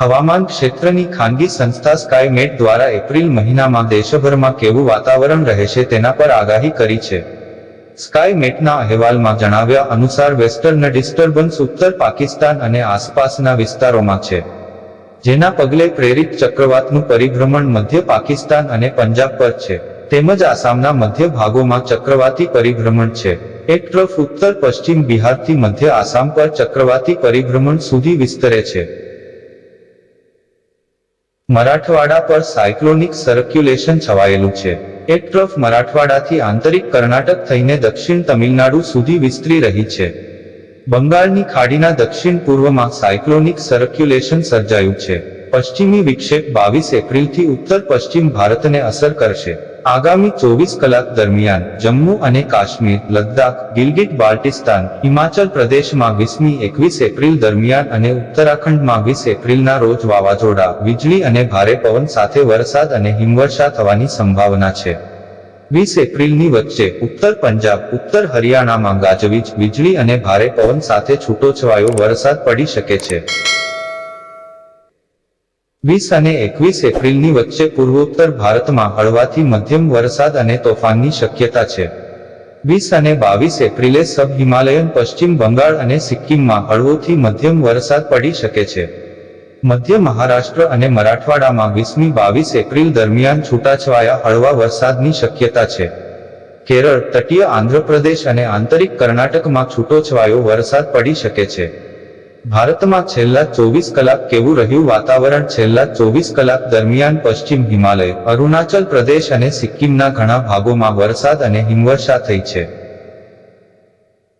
હવામાન ક્ષેત્રની ખાનગી સંસ્થા સ્કાયમેટ દ્વારા એપ્રિલ મહિનામાં દેશભરમાં કેવું વાતાવરણ રહેશે તેના પર આગાહી કરી છે. સ્કાયમેટના અહેવાલમાં જણાવ્યા અનુસાર વેસ્ટર્ન ડિસ્ટર્બન્સ ઉત્તર પાકિસ્તાન અને આસપાસના વિસ્તારોમાં છે. જેના પગલે પ્રેરિત ચક્રવાતનું પરિભ્રમણ મધ્ય પાકિસ્તાન અને પંજાબ પર છે. તેમજ આસામના મધ્ય ભાગોમાં ચક્રવાતી પરિભ્રમણ છે. એક ટ્રફ ઉત્તર પશ્ચિમ બિહારથી મધ્ય આસામ પર ચક્રવાતી પરિભ્રમણ સુધી વિસ્તરે છે. મરાઠવાડા પર સાયક્લોનિક સર્ક્યુલેશન છવાયેલું છે. એક ટ્રફ મરાઠવાડાથી આંતરિક કર્ણાટક થઈને દક્ષિણ તમિલનાડુ સુધી વિસ્તરી રહી છે. બંગાળની ખાડીના દક્ષિણ પૂર્વમાં સાયક્લોનિક સર્ક્યુલેશન સર્જાયું છે. પશ્ચિમી વિક્ષેપ બાવીસ એપ્રિલથી ઉત્તર પશ્ચિમ ભારતને અસર કરશે. આગામી ચોવીસ કલાક દરમિયાન જમ્મુ અને કાશ્મીર, લદ્દાખ, ગિલગિટ, બાલ્ટિસ્તાન, હિમાચલ પ્રદેશમાં વીસમી એકવીસ એપ્રિલ દરમિયાન અને ઉત્તરાખંડમાં વીસ એપ્રિલના રોજ વાવાઝોડા, વીજળી અને ભારે પવન સાથે વરસાદ અને હિમવર્ષા થવાની સંભાવના છે. વીસ એપ્રિલની વચ્ચે ઉત્તર પંજાબ, ઉત્તર હરિયાણામાં ગાજવીજ, વીજળી અને ભારે પવન સાથે છૂટોછવાયો વરસાદ પડી શકે છે. વીસ અને એકવીસ એપ્રિલની વચ્ચે પૂર્વોત્તર ભારતમાં હળવાથી મધ્યમ વરસાદ અને તોફાનની શક્યતા છે. વીસ અને બાવીસ એપ્રિલે સબ હિમાલયન પશ્ચિમ બંગાળ અને સિક્કિમમાં હળવોથી મધ્યમ વરસાદ પડી શકે છે. મધ્ય મહારાષ્ટ્ર અને મરાઠવાડામાં વીસમી બાવીસ એપ્રિલ દરમિયાન છૂટાછવાયા હળવા વરસાદની શક્યતા છે. કેરળ, તટીય આંધ્રપ્રદેશ અને આંતરિક કર્ણાટકમાં છૂટોછવાયો વરસાદ પડી શકે છે. ભારતમાં છેલ્લા ચોવીસ કલાક કેવું રહ્યું વાતાવરણ? છેલ્લા ચોવીસ કલાક દરમિયાન પશ્ચિમ હિમાલય, અરુણાચલ પ્રદેશ અને સિક્કિમના ઘણા ભાગોમાં વરસાદ અને હિમવર્ષા થઈ છે.